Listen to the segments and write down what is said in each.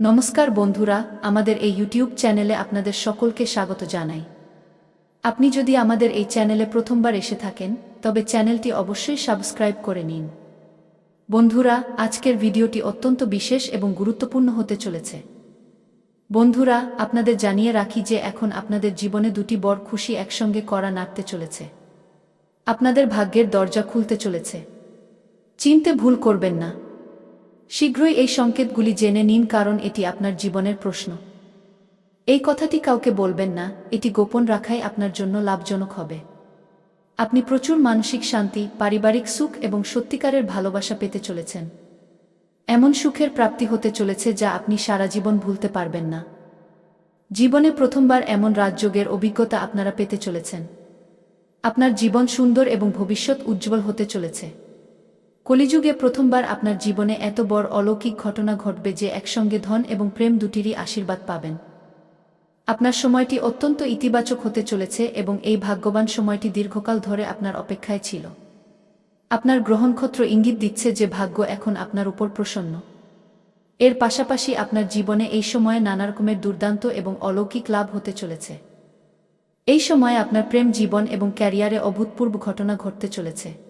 নমস্কার বন্ধুরা, আমাদের এই ইউটিউব চ্যানেলে আপনাদের সকলকে স্বাগত জানাই। আপনি যদি আমাদের এই চ্যানেলে প্রথমবার এসে থাকেন, তবে চ্যানেলটি অবশ্যই সাবস্ক্রাইব করে নিন। বন্ধুরা, আজকের ভিডিওটি অত্যন্ত বিশেষ এবং গুরুত্বপূর্ণ হতে চলেছে। বন্ধুরা, আপনাদের জানিয়ে রাখি যে এখন আপনাদের জীবনে দুটি বড় খুশি একসঙ্গে করা নাড়তে চলেছে। আপনাদের ভাগ্যের দরজা খুলতে চলেছে। চিনতে ভুল করবেন না। শীঘ্রই এই সংকেতগুলি জেনে নিন, কারণ এটি আপনার জীবনের প্রশ্ন। এই কথাটি কাউকে বলবেন না, এটি গোপন রাখাই আপনার জন্য লাভজনক হবে। আপনি প্রচুর মানসিক শান্তি, পারিবারিক সুখ এবং সত্যিকারের ভালোবাসা পেতে চলেছেন। এমন সুখের প্রাপ্তি হতে চলেছে যা আপনি সারা জীবন ভুলতে পারবেন না। জীবনে প্রথমবার এমন রাজযোগের অভিজ্ঞতা আপনারা পেতে চলেছেন। আপনার জীবন সুন্দর এবং ভবিষ্যৎ উজ্জ্বল হতে চলেছে। কলিযুগে প্রথমবার আপনার জীবনে এত বড় অলৌকিক ঘটনা ঘটবে যে একসঙ্গে ধন এবং প্রেম দুটিরই আশীর্বাদ পাবেন। আপনার সময়টি অত্যন্ত ইতিবাচক হতে চলেছে এবং এই ভাগ্যবান সময়টি দীর্ঘকাল ধরে আপনার অপেক্ষায় ছিল। আপনার গ্রহণক্ষত্র ইঙ্গিত দিচ্ছে যে ভাগ্য এখন আপনার উপর প্রসন্ন। এর পাশাপাশি আপনার জীবনে এই সময়ে নানা রকমের দুর্দান্ত এবং অলৌকিক লাভ হতে চলেছে। এই সময়ে আপনার প্রেম, জীবন এবং ক্যারিয়ারে অভূতপূর্ব ঘটনা ঘটতে চলেছে।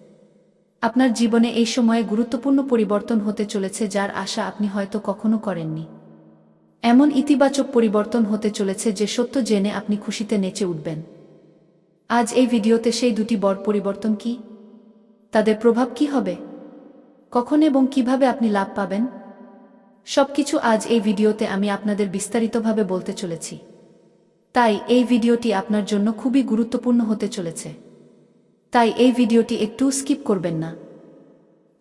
আপনার জীবনে এই সময়ে গুরুত্বপূর্ণ পরিবর্তন হতে চলেছে যার আশা আপনি হয়তো কখনো করেননি। এমন ইতিবাচক পরিবর্তন হতে চলেছে যে সত্য জেনে আপনি খুশিতে নেচে উঠবেন। আজ এই ভিডিওতে সেই দুটি বড় পরিবর্তন কি? তাদের প্রভাব কি হবে? কখন এবং কীভাবে আপনি লাভ পাবেন? সবকিছু আজ এই ভিডিওতে আমি আপনাদের বিস্তারিতভাবে বলতে চলেছি। তাই এই ভিডিওটি আপনার জন্য খুবই গুরুত্বপূর্ণ হতে চলেছে। তাই এই ভিডিওটি একটু স্কিপ করবেন না।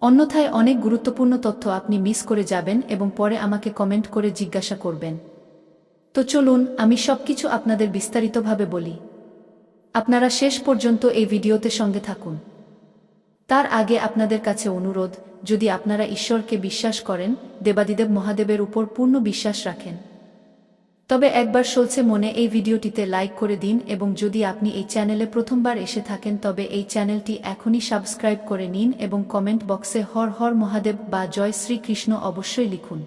অন্যথায় অনেক গুরুত্বপূর্ণ তথ্য আপনি মিস করে যাবেন এবং পরে আমাকে কমেন্ট করে জিজ্ঞাসা করবেন। তো চলুন, আমি সবকিছু আপনাদের বিস্তারিতভাবে বলি। আপনারা শেষ পর্যন্ত এই ভিডিওতে সঙ্গে থাকুন। তার আগে আপনাদের কাছে অনুরোধ, যদি আপনারা ঈশ্বরকে বিশ্বাস করেন, দেবাদিদেব মহাদেবের উপর পূর্ণ বিশ্বাস রাখেন। তবে একবার চলছে মনে এই ভিডিওটিতে লাইক করে দিন এবং যদি আপনি এই চ্যানেলে প্রথমবার এসে থাকেন তবে এই চ্যানেলটি এখনই সাবস্ক্রাইব করে নিন এবং কমেন্ট বক্সে হর হর মহাদেব বা জয় শ্রীকৃষ্ণ অবশ্যই লিখুন।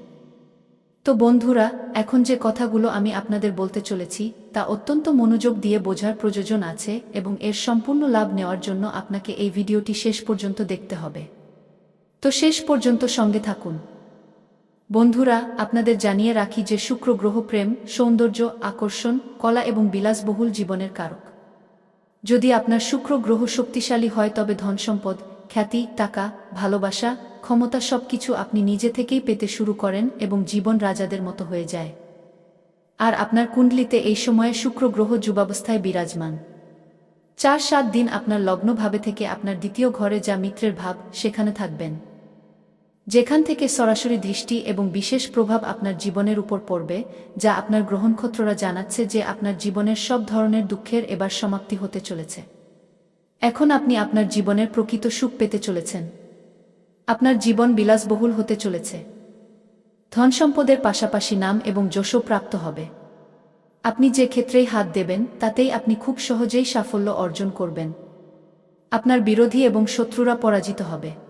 তো বন্ধুরা, এখন যে কথাগুলো আমি আপনাদের বলতে চলেছি, তা অত্যন্ত মনোযোগ দিয়ে বোঝার প্রয়োজন আছে এবং এর সম্পূর্ণ লাভ নেওয়ার জন্য আপনাকে এই ভিডিওটি শেষ পর্যন্ত দেখতে হবে। তো শেষ পর্যন্ত সঙ্গে থাকুন। বন্ধুরা, আপনাদের জানিয়ে রাখি যে শুক্র গ্রহ প্রেম, সৌন্দর্য, আকর্ষণ, কলা এবং বিলাসবহুল জীবনের কারক। যদি আপনার শুক্র গ্রহ শক্তিশালী হয়, তবে ধন সম্পদ, খ্যাতি, টাকা, ভালোবাসা, ক্ষমতা সবকিছু আপনি নিজে থেকেই পেতে শুরু করেন এবং জীবন রাজাদের মতো হয়ে যায়। আর আপনার কুণ্ডলিতে এই সময়ে শুক্র গ্রহ যুবাবস্থায় বিরাজমান। চার সাত দিন আপনার লগ্নভাবে থেকে আপনার দ্বিতীয় ঘরে যা মিত্রের ভাব, সেখানে থাকবেন। যেখান থেকে সরাসরি দৃষ্টি এবং বিশেষ প্রভাব আপনার জীবনের উপর পড়বে, যা আপনার গ্রহণক্ষত্ররা জানাচ্ছে যে আপনার জীবনের সব ধরনের দুঃখের এবার সমাপ্তি হতে চলেছে। এখন আপনি আপনার জীবনের প্রকৃত সুখ পেতে চলেছেন। আপনার জীবন বিলাসবহুল হতে চলেছে। ধন সম্পদের পাশাপাশি নাম এবং যশও প্রাপ্ত হবে। আপনি যে ক্ষেত্রেই হাত দেবেন, তাতেই আপনি খুব সহজেই সাফল্য অর্জন করবেন। আপনার বিরোধী এবং শত্রুরা পরাজিত হবে।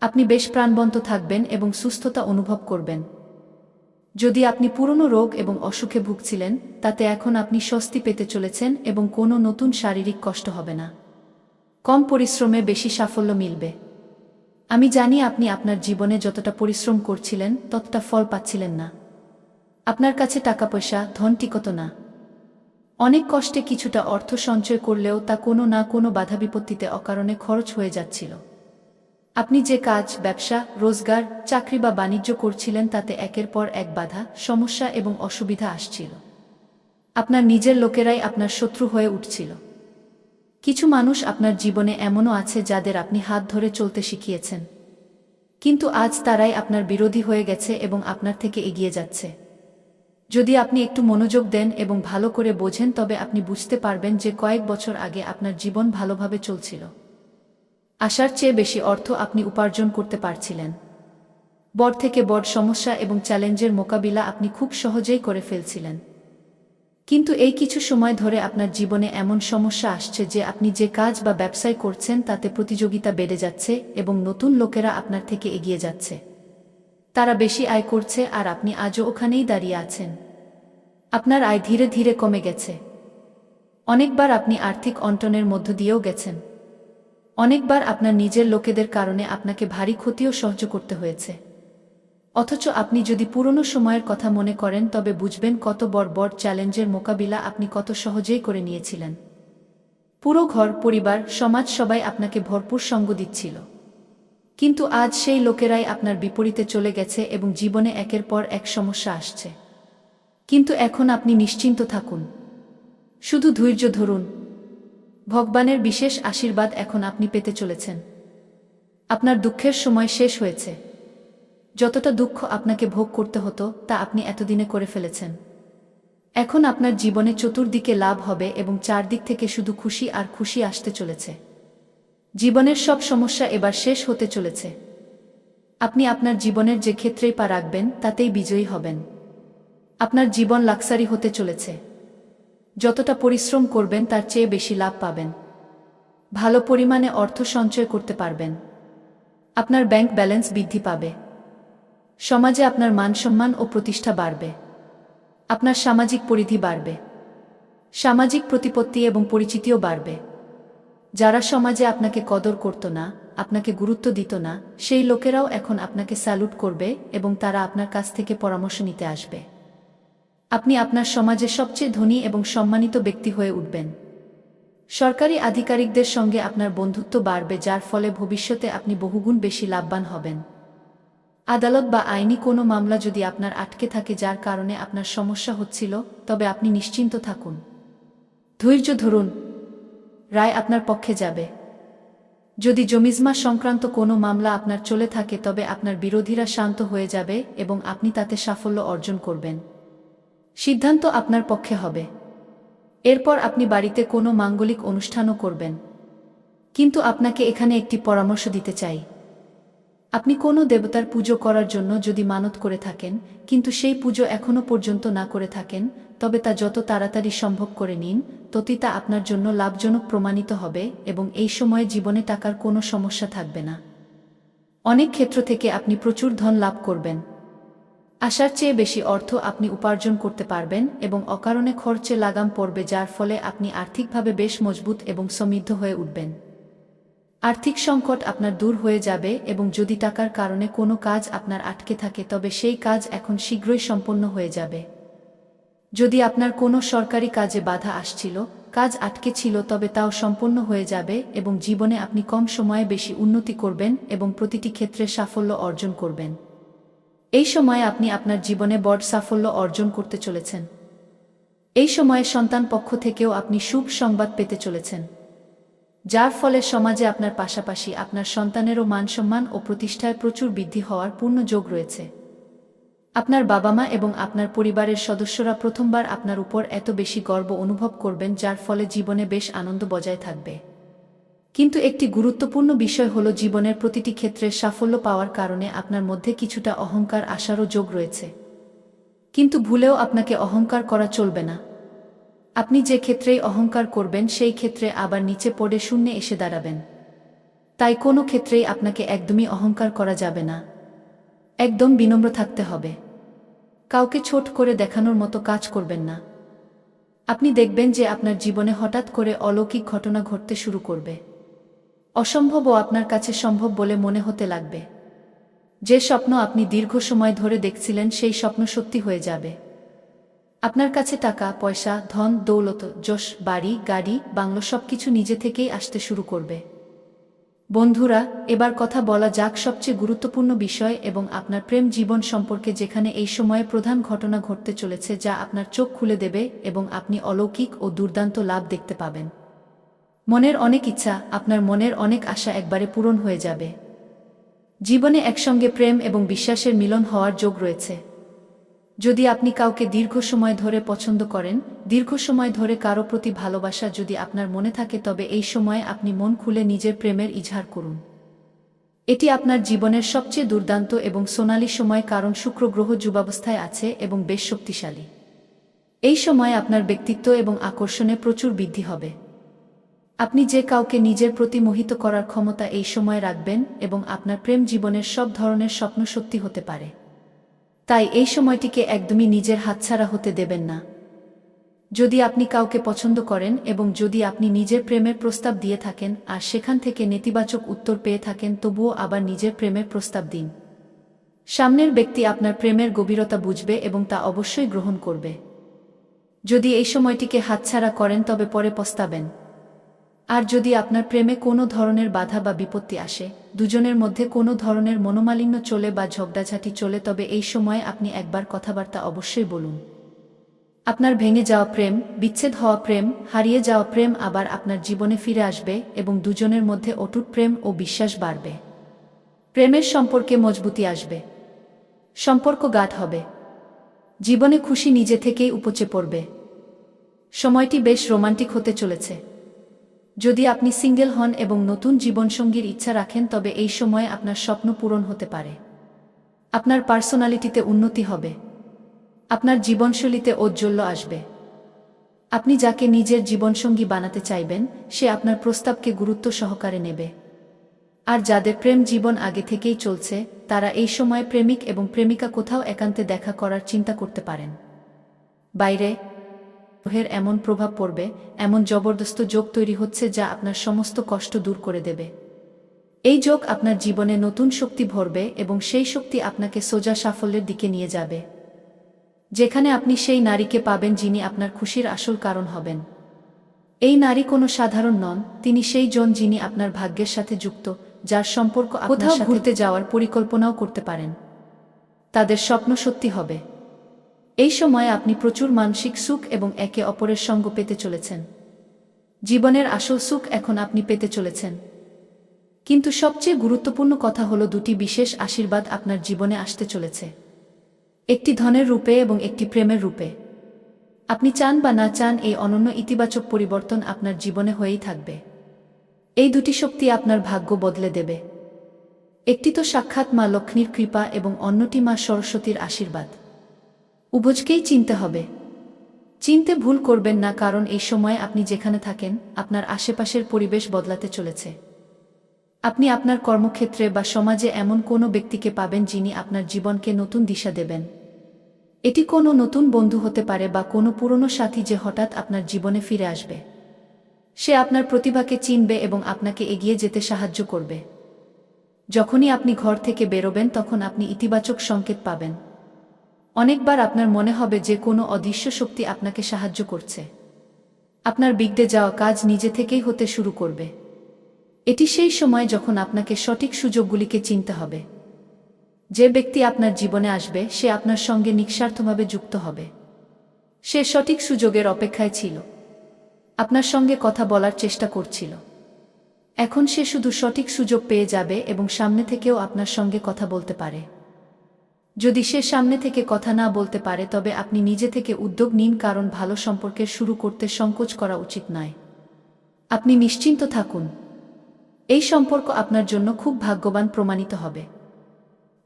আপনি বেশ প্রাণবন্ত থাকবেন এবং সুস্থতা অনুভব করবেন। যদি আপনি পুরনো রোগ এবং অসুখে ভুগছিলেন, তাতে এখন আপনি স্বস্তি পেতে চলেছেন এবং কোনো নতুন শারীরিক কষ্ট হবে না। কম পরিশ্রমে বেশি সাফল্য মিলবে। আমি জানি আপনি আপনার জীবনে যতটা পরিশ্রম করছিলেন, ততটা ফল পাচ্ছিলেন না। আপনার কাছে টাকা পয়সা ধন টিকত না। অনেক কষ্টে কিছুটা অর্থ সঞ্চয় করলেও তা কোনো না কোনো বাধা বিপত্তিতে অকারণে খরচ হয়ে যাচ্ছিল। আপনি যে কাজ, ব্যবসা, রোজগার, চাকরি বা বাণিজ্য করছিলেন তাতে একের পর এক বাধা, সমস্যা এবং অসুবিধা আসছিল। আপনার নিজের লোকেরাই আপনার শত্রু হয়ে উঠছিল। কিছু মানুষ আপনার জীবনে এমনও আছে যাদের আপনি হাত ধরে চলতে শিখিয়েছেন। কিন্তু আজ তারাই আপনার বিরোধী হয়ে গেছে এবং আপনার থেকে এগিয়ে যাচ্ছে। যদি আপনি একটু মনোযোগ দেন এবং ভালো করে বোঝেন, তবে আপনি বুঝতে পারবেন যে কয়েক বছর আগে আপনার জীবন ভালোভাবে চলছিল। আশার চেয়ে বেশি অর্থ আপনি উপার্জন করতে পারছিলেন। বড় থেকে বড় সমস্যা এবং চ্যালেঞ্জের মোকাবিলা আপনি খুব সহজেই করে ফেলছিলেন। কিন্তু এই কিছু সময় ধরে আপনার জীবনে এমন সমস্যা আসছে যে আপনি যে কাজ বা ব্যবসায় করছেন তাতে প্রতিযোগিতা বেড়ে যাচ্ছে এবং নতুন লোকেরা আপনার থেকে এগিয়ে যাচ্ছে। তারা বেশি আয় করছে আর আপনি আজও ওখানেই দাঁড়িয়ে আছেন। আপনার আয় ধীরে ধীরে কমে গেছে। অনেকবার আপনি আর্থিক অন্টনের মধ্য দিয়েও গেছেন। অনেকবার আপনার নিজের লোকেদের কারণে আপনাকে ভারী ক্ষতিও সহ্য করতে হয়েছে। অথচ আপনি যদি পুরনো সময়ের কথা মনে করেন, তবে বুঝবেন কত বড় বড় চ্যালেঞ্জের মোকাবিলা আপনি কত সহজেই করে নিয়েছিলেন। পুরো ঘর, পরিবার, সমাজ সবাই আপনাকে ভরপুর সঙ্গ দিচ্ছিল। কিন্তু আজ সেই লোকেরাই আপনার বিপরীতে চলে গেছে এবং জীবনে একের পর এক সমস্যা আসছে। কিন্তু এখন আপনি নিশ্চিন্ত থাকুন। শুধু ধৈর্য ধরুন। ভগবানের বিশেষ আশীর্বাদ এখন আপনি পেতে চলেছেন। আপনার দুঃখের সময় শেষ হয়েছে। যতটা দুঃখ আপনাকে ভোগ করতে হতো, তা আপনি এতদিনে করে ফেলেছেন। এখন আপনার জীবনে চতুর্দিকে লাভ হবে এবং চারদিক থেকে শুধু খুশি আর খুশি আসতে চলেছে। জীবনের সব সমস্যা এবার শেষ হতে চলেছে। আপনি আপনার জীবনের যে ক্ষেত্রেই পা রাখবেন, তাতেই বিজয়ী হবেন। আপনার জীবন লাক্সারি হতে চলেছে। যতটা পরিশ্রম করবেন, তার চেয়ে বেশি লাভ পাবেন। ভালো পরিমাণে অর্থ সঞ্চয় করতে পারবেন। আপনার ব্যাংক ব্যালেন্স বৃদ্ধি পাবে। সমাজে আপনার মান সম্মান ও প্রতিষ্ঠা বাড়বে। আপনার সামাজিক পরিধি বাড়বে। সামাজিক প্রতিপত্তি এবং পরিচিতিও বাড়বে। যারা সমাজে আপনাকে কদর করত না, আপনাকে গুরুত্ব দিত না, সেই লোকেরাও এখন আপনাকে স্যালুট করবে এবং তারা আপনার কাছ থেকে পরামর্শ নিতে আসবে। আপনি আপনার সমাজে সবচেয়ে ধনী এবং সম্মানিত ব্যক্তি হয়ে উঠবেন। সরকারি আধিকারিকদের সঙ্গে আপনার বন্ধুত্ব বাড়বে, যার ফলে ভবিষ্যতে আপনি বহুগুণ বেশি লাভবান হবেন। আদালত বা আইনি কোনো মামলা যদি আপনার আটকে থাকে, যার কারণে আপনার সমস্যা হচ্ছিল, তবে আপনি নিশ্চিন্ত থাকুন। ধৈর্য ধরুন, রায় আপনার পক্ষে যাবে। যদি জমিজমা সংক্রান্ত কোনো মামলা আপনার চলে থাকে, তবে আপনার বিরোধীরা শান্ত হয়ে যাবে এবং আপনি তাতে সাফল্য অর্জন করবেন। সিদ্ধান্ত আপনার পক্ষে হবে। এরপর আপনি বাড়িতে কোনো মাঙ্গলিক অনুষ্ঠানও করবেন। কিন্তু আপনাকে এখানে একটি পরামর্শ দিতে চাই। আপনি কোনো দেবতার পুজো করার জন্য যদি মানত করে থাকেন, কিন্তু সেই পুজো এখনও পর্যন্ত না করে থাকেন, তবে তা যত তাড়াতাড়ি সম্ভব করে নিন, ততই তা আপনার জন্য লাভজনক প্রমাণিত হবে এবং এই সময়ে জীবনে টাকার কোনো সমস্যা থাকবে না। অনেক ক্ষেত্র থেকে আপনি প্রচুর ধন লাভ করবেন। আশার চেয়ে বেশি অর্থ আপনি উপার্জন করতে পারবেন এবং অকারণে খরচে লাগাম পড়বে, যার ফলে আপনি আর্থিকভাবে বেশ মজবুত এবং সমৃদ্ধ হয়ে উঠবেন। আর্থিক সংকট আপনার দূর হয়ে যাবে এবং যদি টাকার কারণে কোনো কাজ আপনার আটকে থাকে, তবে সেই কাজ এখন শীঘ্রই সম্পন্ন হয়ে যাবে। যদি আপনার কোনো সরকারি কাজে বাধা আসছিল, কাজ আটকে ছিল, তবে তাও সম্পন্ন হয়ে যাবে এবং জীবনে আপনি কম সময়ে বেশি উন্নতি করবেন এবং প্রতিটি ক্ষেত্রে সাফল্য অর্জন করবেন। এই সময়ে আপনি আপনার জীবনে বড় সাফল্য অর্জন করতে চলেছেন। এই সময়ে সন্তান পক্ষ থেকেও আপনি শুভ সংবাদ পেতে চলেছেন। যার ফলে সমাজে আপনার পাশাপাশি আপনার সন্তানেরও মানসম্মান ও প্রতিষ্ঠায় প্রচুর বৃদ্ধি হওয়ার পূর্ণ যোগ রয়েছে। আপনার বাবা মা এবং আপনার পরিবারের সদস্যরা প্রথমবার আপনার উপর এত বেশি গর্ব অনুভব করবেন, যার ফলে জীবনে বেশ আনন্দ বজায় থাকবে। কিন্তু একটি গুরুত্বপূর্ণ বিষয় হল জীবনের প্রতিটি ক্ষেত্রে সাফল্য পাওয়ার কারণে আপনার মধ্যে কিছুটা অহংকার আসারও যোগ রয়েছে। কিন্তু ভুলেও আপনাকে অহংকার করা চলবে না। আপনি যে ক্ষেত্রেই অহংকার করবেন, সেই ক্ষেত্রে আবার নিচে পড়ে শূন্যে এসে দাঁড়াবেন। তাই কোনো ক্ষেত্রেই আপনাকে একদমই অহংকার করা যাবে না। একদম বিনম্র থাকতে হবে। কাউকে ছোট করে দেখানোর মতো কাজ করবেন না। আপনি দেখবেন যে আপনার জীবনে হঠাৎ করে অলৌকিক ঘটনা ঘটতে শুরু করবে। অসম্ভবও আপনার কাছে সম্ভব বলে মনে হতে লাগবে। যে স্বপ্ন আপনি দীর্ঘ সময় ধরে দেখছিলেন, সেই স্বপ্ন সত্যি হয়ে যাবে। আপনার কাছে টাকা, পয়সা, ধন, দৌলত, যশ, বাড়ি, গাড়ি, বাংলো সব কিছু নিজে থেকেই আসতে শুরু করবে। বন্ধুরা, এবার কথা বলা যাক সবচেয়ে গুরুত্বপূর্ণ বিষয় এবং আপনার প্রেম জীবন সম্পর্কে যেখানে এই সময়ে প্রধান ঘটনা ঘটতে চলেছে যা আপনার চোখ খুলে দেবে এবং আপনি অলৌকিক ও দুর্দান্ত লাভ দেখতে পাবেন। মনের অনেক ইচ্ছা, আপনার মনের অনেক আশা একবারে পূরণ হয়ে যাবে। জীবনে একসঙ্গে প্রেম এবং বিশ্বাসের মিলন হওয়ার যোগ রয়েছে। যদি আপনি কাউকে দীর্ঘ সময় ধরে পছন্দ করেন, দীর্ঘ সময় ধরে কারও প্রতি ভালোবাসা যদি আপনার মনে থাকে, তবে এই সময়ে আপনি মন খুলে নিজের প্রেমের ইজহার করুন। এটি আপনার জীবনের সবচেয়ে দুর্দান্ত এবং সোনালি সময়, কারণ শুক্র গ্রহ যুবাবস্থায় আছে এবং বেশ শক্তিশালী। এই সময় আপনার ব্যক্তিত্ব এবং আকর্ষণে প্রচুর বৃদ্ধি হবে। আপনি যে কাউকে নিজের প্রতি মোহিত করার ক্ষমতা এই সময় রাখবেন এবং আপনার প্রেম জীবনের সব ধরনের স্বপ্ন সত্যি হতে পারে। তাই এই সময়টিকে একদমই নিজের হাতছাড়া হতে দেবেন না। যদি আপনি কাউকে পছন্দ করেন এবং যদি আপনি নিজের প্রেমের প্রস্তাব দিয়ে থাকেন আর সেখান থেকে নেতিবাচক উত্তর পেয়ে থাকেন তবুও আবার নিজের প্রেমের প্রস্তাব দিন। সামনের ব্যক্তি আপনার প্রেমের গভীরতা বুঝবে এবং তা অবশ্যই গ্রহণ করবে। যদি এই সময়টিকে হাতছাড়া করেন তবে পরে পস্তাবেন। আর যদি আপনার প্রেমে কোনো ধরনের বাধা বা বিপত্তি আসে, দুজনের মধ্যে কোনো ধরনের মনোমালিন্য চলে বা ঝগড়াঝাটি চলে, তবে এই সময়ে আপনি একবার কথাবার্তা অবশ্যই বলুন। আপনার ভেঙে যাওয়া প্রেম, বিচ্ছেদ হওয়া প্রেম, হারিয়ে যাওয়া প্রেম আবার আপনার জীবনে ফিরে আসবে এবং দুজনের মধ্যে অটুট প্রেম ও বিশ্বাস বাড়বে। প্রেমের সম্পর্কে মজবুতি আসবে। সম্পর্ক গাঢ় হবে। জীবনে খুশি নিজে থেকেই উপচে পড়বে। সময়টি বেশ রোমান্টিক হতে চলেছে। যদি আপনি সিঙ্গেল হন এবং নতুন জীবনসঙ্গীর ইচ্ছা রাখেন, তবে এই সময়ে আপনার স্বপ্ন পূরণ হতে পারে। আপনার পার্সোনালিটিতে উন্নতি হবে। আপনার জীবনশৈলীতে ঔজ্জ্বল্য আসবে। আপনি যাকে নিজের জীবনসঙ্গী বানাতে চাইবেন, সে আপনার প্রস্তাবকে গুরুত্ব সহকারে নেবে। আর যাদের প্রেম জীবন আগে থেকেই চলছে, তারা এই সময় প্রেমিক এবং প্রেমিকা কোথাও একান্তে দেখা করার চিন্তা করতে পারেন। বাইরে গ্রহের এমন প্রভাব পড়বে এমন জবরদস্ত যোগ তৈরি হচ্ছে যা আপনার সমস্ত কষ্ট দূর করে দেবে। এই যোগ আপনার জীবনে নতুন শক্তি ভরবে এবং সেই শক্তি আপনাকে সোজা সাফল্যের দিকে নিয়ে যাবে। যেখানে আপনি সেই নারীকে পাবেন যিনি আপনার খুশির আসল কারণ হবেন। এই নারী কোনো সাধারণ নন তিনি সেই জন যিনি আপনার ভাগ্যের সাথে যুক্ত যার সম্পর্ক কোথাও ঘুরতে যাওয়ার পরিকল্পনাও করতে পারেন। তাদের স্বপ্ন সত্যি হবে। এই সময় আপনি প্রচুর মানসিক সুখ এবং একে অপরের সঙ্গ পেতে চলেছেন। জীবনের আসল সুখ এখন আপনি পেতে চলেছেন। কিন্তু সবচেয়ে গুরুত্বপূর্ণ কথা হলো দুটি বিশেষ আশীর্বাদ আপনার জীবনে আসতে চলেছে। একটি ধনের রূপে এবং একটি প্রেমের রূপে। আপনি চান বা না চান এই অনন্য ইতিবাচক পরিবর্তন আপনার জীবনে হয়েই থাকবে। এই দুটি শক্তি আপনার ভাগ্য বদলে দেবে। একটি তো সাক্ষাৎ মা লক্ষ্মীর কৃপা এবং অন্যটি মা সরস্বতীর আশীর্বাদ। উভজকেই চিনতে হবে। চিনতে ভুল করবেন না কারণ এই সময়ে আপনি যেখানে থাকেন, আপনার আশেপাশের পরিবেশ বদলাতে চলেছে। আপনি আপনার কর্মক্ষেত্রে বা সমাজে এমন কোনো ব্যক্তিকে পাবেন যিনি আপনার জীবনকে নতুন দিশা দেবেন। এটি কোনো নতুন বন্ধু হতে পারে বা কোনো পুরনো সাথী যে হঠাৎ আপনার জীবনে ফিরে আসবে। সে আপনার প্রতিভাকে চিনবে এবং আপনাকে এগিয়ে যেতে সাহায্য করবে। যখনই আপনি ঘর থেকে বেরোবেন, তখন আপনি ইতিবাচক সংকেত পাবেন। অনেকবার আপনার মনে হবে যে কোনো অদৃশ্য শক্তি আপনাকে সাহায্য করছে। আপনার বিগড়ে যাওয়া কাজ নিজে থেকেই হতে শুরু করবে। এটি সেই সময় যখন আপনাকে সঠিক সুযোগগুলিকে চিনতে হবে। যে ব্যক্তি আপনার জীবনে আসবে, সে আপনার সঙ্গে নিঃস্বার্থভাবে যুক্ত হবে। সে সঠিক সুযোগের অপেক্ষায় ছিল। আপনার সঙ্গে কথা বলার চেষ্টা করছিল। এখন সে শুধু সঠিক সুযোগ পেয়ে যাবে এবং সামনে থেকেও আপনার সঙ্গে কথা বলতে পারে। যদি সে সামনে থেকে কথা না বলতে পারে, তবে আপনি নিজে থেকে উদ্যোগ নিন, কারণ ভালো সম্পর্কের শুরু করতে সংকোচ করা উচিত নয়। আপনি নিশ্চিন্ত থাকুন। এই সম্পর্ক আপনার জন্য খুব ভাগ্যবান প্রমাণিত হবে।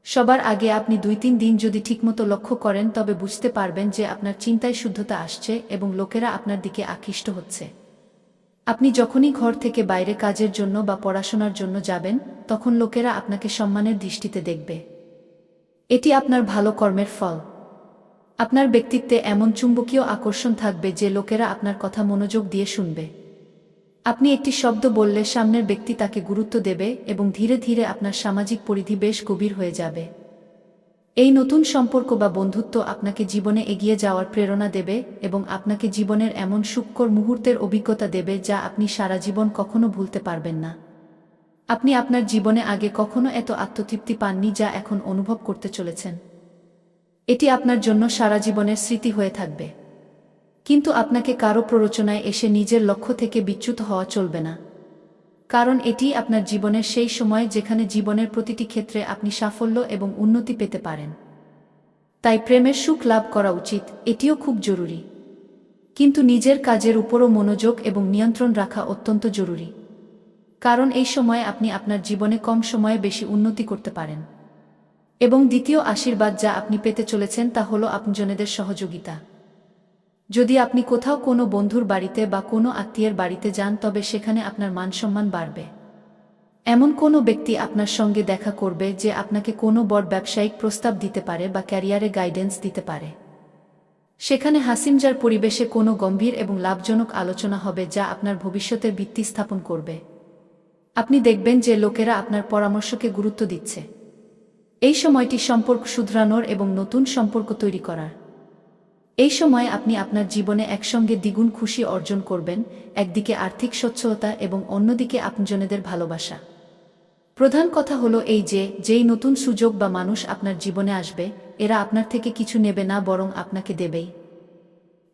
সবার আগে আপনি দুই তিন দিন যদি ঠিকমতো লক্ষ্য করেন, তবে বুঝতে পারবেন যে আপনার চিন্তায় শুদ্ধতা আসছে এবং লোকেরা আপনার দিকে আকৃষ্ট হচ্ছে। আপনি যখনই ঘর থেকে বাইরে কাজের জন্য বা পড়াশোনার জন্য যাবেন, তখন লোকেরা আপনাকে সম্মানের দৃষ্টিতে দেখবে। এটি আপনার ভালো কর্মের ফল। আপনার ব্যক্তিত্বে এমন চুম্বকীয় আকর্ষণ থাকবে যে লোকেরা আপনার কথা মনোযোগ দিয়ে শুনবে। আপনি একটি শব্দ বললে সামনের ব্যক্তি তাকে গুরুত্ব দেবে এবং ধীরে ধীরে আপনার সামাজিক পরিধি বেশ গভীর হয়ে যাবে। এই নতুন সম্পর্ক বা বন্ধুত্ব আপনাকে জীবনে এগিয়ে যাওয়ার প্রেরণা দেবে এবং আপনাকে জীবনের এমন সুক্কর মুহূর্তের অভিজ্ঞতা দেবে যা আপনি সারা জীবন কখনো ভুলতে পারবেন না। আপনি আপনার জীবনে আগে কখনো এত আত্মতৃপ্তি পাননি যা এখন অনুভব করতে চলেছেন। এটি আপনার জন্য সারা জীবনের স্মৃতি হয়ে থাকবে। কিন্তু আপনাকে কারও প্ররোচনায় এসে নিজের লক্ষ্য থেকে বিচ্যুত হওয়া চলবে না। কারণ এটি আপনার জীবনের সেই সময় যেখানে জীবনের প্রতিটি ক্ষেত্রে আপনি সাফল্য এবং উন্নতি পেতে পারেন। তাই প্রেমের সুখ লাভ করা উচিত, এটিও খুব জরুরি। কিন্তু নিজের কাজের উপরও মনোযোগ এবং নিয়ন্ত্রণ রাখা অত্যন্ত জরুরি। কারণ এই সময় আপনি আপনার জীবনে কম সময়ে বেশি উন্নতি করতে পারেন। এবং দ্বিতীয় আশীর্বাদ যা আপনি পেতে চলেছেন তা হল আপনজনেদের সহযোগিতা। যদি আপনি কোথাও কোনো বন্ধুর বাড়িতে বা কোনো আত্মীয়ের বাড়িতে যান, তবে সেখানে আপনার মানসম্মান বাড়বে। এমন কোনো ব্যক্তি আপনার সঙ্গে দেখা করবে যে আপনাকে কোনো বড় ব্যবসায়িক প্রস্তাব দিতে পারে বা ক্যারিয়ারে গাইডেন্স দিতে পারে। সেখানে হাসিমজার পরিবেশে কোনো গম্ভীর এবং লাভজনক আলোচনা হবে যা আপনার ভবিষ্যতের ভিত্তি স্থাপন করবে। আপনি দেখবেন যে লোকেরা আপনার পরামর্শকে গুরুত্ব দিচ্ছে। এই সময়টি সম্পর্ক শুধরানোর এবং নতুন সম্পর্ক তৈরি করার। এই সময় আপনি আপনার জীবনে একসঙ্গে দ্বিগুণ খুশি অর্জন করবেন, একদিকে আর্থিক সচ্ছলতা এবং অন্যদিকে আপনজনেদের ভালোবাসা। প্রধান কথা হলো এই যে, যেই নতুন সুযোগ বা মানুষ আপনার জীবনে আসবে, এরা আপনার থেকে কিছু নেবে না বরং আপনাকে দেবেই।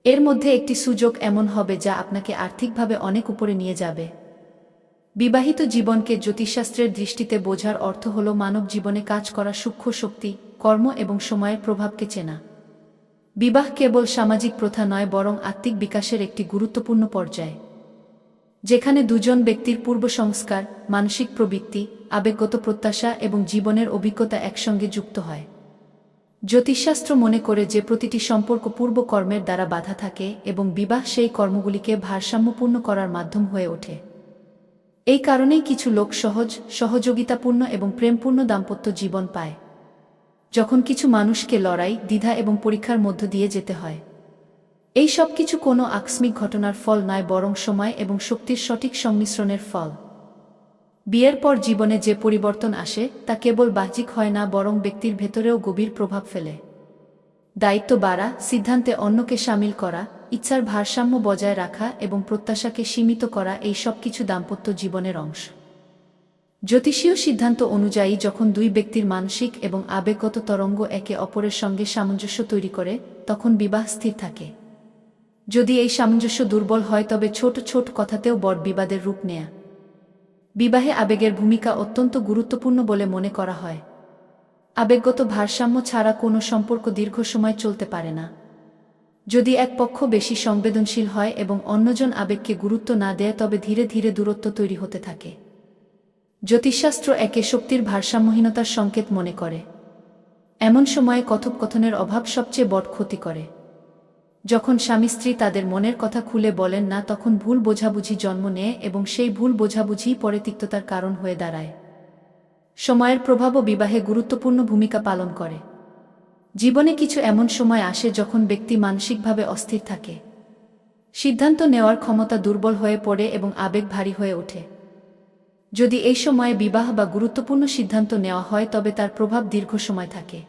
এর মধ্যে একটি সুযোগ এমন হবে যা আপনাকে আর্থিকভাবে অনেক উপরে নিয়ে যাবে। বিবাহিত জীবনকে জ্যোতিষশাস্ত্রের দৃষ্টিতে বোঝার অর্থ হল মানব জীবনে কাজ করা সূক্ষ্ম শক্তি, কর্ম এবং সময়ের প্রভাবকে চেনা। বিবাহ কেবল সামাজিক প্রথা নয়, বরং আত্মিক বিকাশের একটি গুরুত্বপূর্ণ পর্যায়। যেখানে দুজন ব্যক্তির পূর্ব সংস্কার, মানসিক প্রবৃত্তি, আবেগগত প্রত্যাশা এবং জীবনের অভিজ্ঞতা একসঙ্গে যুক্ত হয়। জ্যোতিষশাস্ত্র মনে করে যে প্রতিটি সম্পর্ক পূর্ব কর্মের দ্বারা বাধা থাকে এবং বিবাহ সেই কর্মগুলিকে ভারসাম্যপূর্ণ করার মাধ্যম হয়ে ওঠে। এই কারণেই কিছু লোক সহজ, সহযোগিতাপূর্ণ এবং প্রেমপূর্ণ দাম্পত্য জীবন পায়। যখন কিছু মানুষকে লড়াই, দ্বিধা এবং পরীক্ষার মধ্য দিয়ে যেতে হয়। এই সব কিছু কোনো আকস্মিক ঘটনার ফল নয়, বরং সময় এবং শক্তির সঠিক সংমিশ্রণের ফল। বিয়ের পর জীবনে যে পরিবর্তন আসে, তা কেবল বাহ্যিক হয় না, বরং ব্যক্তির ভেতরেও গভীর প্রভাব ফেলে। দায়িত্ব বাড়া, সিদ্ধান্তে অন্যকে সামিল করা ইচ্ছার ভারসাম্য বজায় রাখা এবং প্রত্যাশাকে সীমিত করা এই সব কিছু দাম্পত্য জীবনের অংশ। জ্যোতিষীয় সিদ্ধান্ত অনুযায়ী যখন দুই ব্যক্তির মানসিক এবং আবেগগত তরঙ্গ একে অপরের সঙ্গে সামঞ্জস্য তৈরি করে, তখন বিবাহ স্থির থাকে। যদি এই সামঞ্জস্য দুর্বল হয়, তবে ছোট ছোট কথাতেও বড় বিবাদের রূপ নেয়া। বিবাহে আবেগের ভূমিকা অত্যন্ত গুরুত্বপূর্ণ বলে মনে করা হয়। আবেগগত ভারসাম্য ছাড়া কোনো সম্পর্ক দীর্ঘ সময় চলতে পারে না। যদি এক পক্ষ বেশি সংবেদনশীল হয় এবং অন্যজন আবেগকে গুরুত্ব না দেয়, তবে ধীরে ধীরে দূরত্ব তৈরি হতে থাকে। জ্যোতিষশাস্ত্র একে শক্তির ভারসাম্যহীনতার সংকেত মনে করে। এমন সময়ে কথোপকথনের অভাব সবচেয়ে বড় ক্ষতি করে। যখন স্বামী স্ত্রী তাদের মনের কথা খুলে বলেন না, তখন ভুল বোঝাবুঝি জন্ম নেয় এবং সেই ভুল বোঝাবুঝিই পরে তিক্ততার কারণ হয়ে দাঁড়ায়। সময়ের প্রভাবও বিবাহে গুরুত্বপূর্ণ ভূমিকা পালন করে। জীবনে কিছু এমন সময় আসে যখন ব্যক্তি মানসিকভাবে অস্থির থাকে। সিদ্ধান্ত নেওয়ার ক্ষমতা দুর্বল হয়ে পড়ে এবং আবেগ ভারী হয়ে ওঠে। যদি এই সময়ে বিবাহ বা গুরুত্বপূর্ণ সিদ্ধান্ত নেওয়া হয়, তবে তার প্রভাব দীর্ঘ সময় থাকে।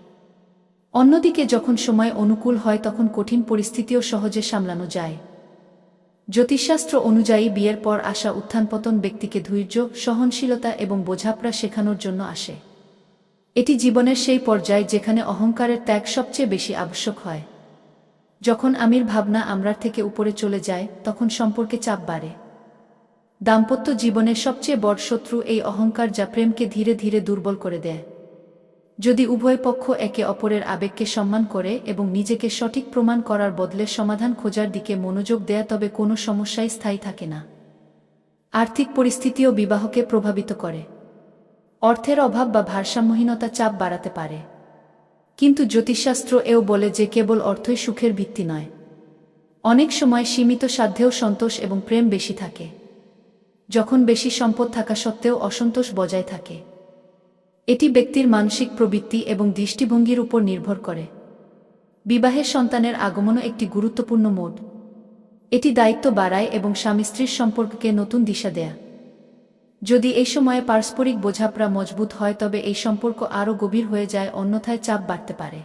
অন্যদিকে যখন সময় অনুকূল হয়, তখন কঠিন পরিস্থিতিও সহজে সামলানো যায়। জ্যোতিষশাস্ত্র অনুযায়ী বিয়ের পর আসা উত্থানপতন ব্যক্তিকে ধৈর্য, সহনশীলতা এবং বোঝাপড়া শেখানোর জন্য আসে। এটি জীবনের সেই পর্যায় যেখানে অহংকারের ত্যাগ সবচেয়ে বেশি আবশ্যক হয়। যখন আমির ভাবনা আমরার থেকে উপরে চলে যায়, তখন সম্পর্কে চাপ বাড়ে। দাম্পত্য জীবনের সবচেয়ে বড় শত্রু এই অহংকার যা প্রেমকে ধীরে ধীরে দুর্বল করে দেয়। যদি উভয় পক্ষ একে অপরের আবেগকে সম্মান করে এবং নিজেকে সঠিক প্রমাণ করার বদলে সমাধান খোঁজার দিকে মনোযোগ দেয়, তবে কোনো সমস্যাই স্থায়ী থাকে না। আর্থিক পরিস্থিতিও বিবাহকে প্রভাবিত করে। অর্থের অভাব বা ভারসাম্যহীনতা চাপ বাড়াতে পারে। কিন্তু জ্যোতিষশাস্ত্র এও বলে যে কেবল অর্থই সুখের ভিত্তি নয়। অনেক সময় সীমিত সাধ্যেও সন্তোষ এবং প্রেম বেশি থাকে। যখন বেশি সম্পদ থাকা সত্ত্বেও অসন্তোষ বজায় থাকে। এটি ব্যক্তির মানসিক প্রবৃত্তি এবং দৃষ্টিভঙ্গির উপর নির্ভর করে। বিবাহের সন্তানের আগমনও একটি গুরুত্বপূর্ণ মোড। এটি দায়িত্ব বাড়ায় এবং স্বামী স্ত্রীর সম্পর্ককে নতুন দিশা দেয়া। যদি এই সময়ে পারস্পরিক বোঝাপড়া মজবুত হয়, তবে এই সম্পর্ক আরও গভীর হয়ে যায়, অন্যথায় চাপ বাড়তে পারে।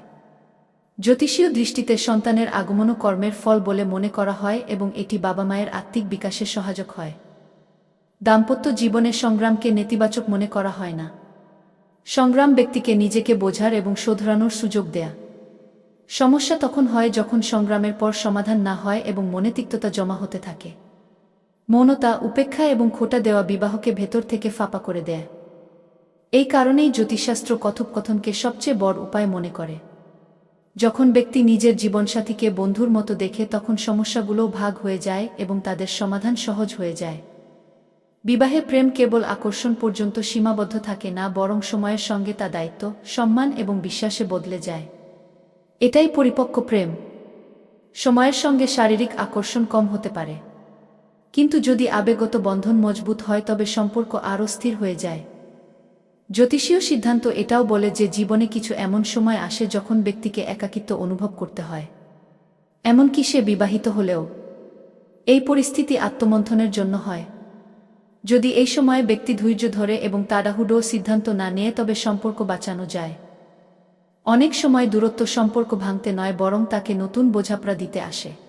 জ্যোতিষীয় দৃষ্টিতে সন্তানের আগমনও কর্মের ফল বলে মনে করা হয় এবং এটি বাবা মায়ের আত্মিক বিকাশে সহায়ক হয়। দাম্পত্য জীবনের সংগ্রামকে নেতিবাচক মনে করা হয় না। সংগ্রাম ব্যক্তিকে নিজেকে বোঝার এবং শোধরানোর সুযোগ দেয়া। সমস্যা তখন হয় যখন সংগ্রামের পর সমাধান না হয় এবং মনে তিক্ততা জমা হতে থাকে। মৌনতা উপেক্ষা এবং খোটা দেওয়া বিবাহকে ভেতর থেকে ফাঁপা করে দেয়। এই কারণেই জ্যোতিষশাস্ত্র কথোপকথনকে সবচেয়ে বড় উপায় মনে করে। যখন ব্যক্তি নিজের জীবনসাথীকে বন্ধুর মতো দেখে, তখন সমস্যাগুলোও ভাগ হয়ে যায় এবং তাদের সমাধান সহজ হয়ে যায়। বিবাহে প্রেম কেবল আকর্ষণ পর্যন্ত সীমাবদ্ধ থাকে না, বরং সময়ের সঙ্গে তা দায়িত্ব, সম্মান এবং বিশ্বাসে বদলে যায়। এটাই পরিপক্ক প্রেম। সময়ের সঙ্গে শারীরিক আকর্ষণ কম হতে পারে। কিন্তু যদি আবেগত বন্ধন মজবুত হয়, তবে সম্পর্ক আরও স্থির হয়ে যায়। জ্যোতিষীয় সিদ্ধান্ত এটাও বলে যে জীবনে কিছু এমন সময় আসে যখন ব্যক্তিকে একাকিত্ব অনুভব করতে হয়। এমনকি সে বিবাহিত হলেও এই পরিস্থিতি আত্মমন্থনের জন্য হয়। যদি এই সময়ে ব্যক্তি ধৈর্য ধরে এবং তাড়াহুড়ো সিদ্ধান্ত না নিয়ে, তবে সম্পর্ক বাঁচানো যায়। অনেক সময় দূরত্ব সম্পর্ক ভাঙতে নয়, বরং তাকে নতুন বোঝাপড়া দিতে আসে।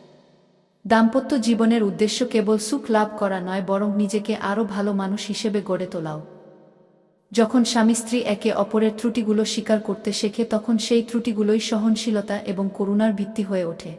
দাম্পত্য জীবনের উদ্দেশ্য কেবল সুখ লাভ করা নয়, বরং নিজেকে আরও ভালো মানুষ হিসেবে গড়ে তোলাও। যখন স্বামী স্ত্রী একে অপরের ত্রুটিগুলো স্বীকার করতে শেখে, তখন সেই ত্রুটিগুলোই সহনশীলতা এবং করুণার ভিত্তি হয়ে ওঠে।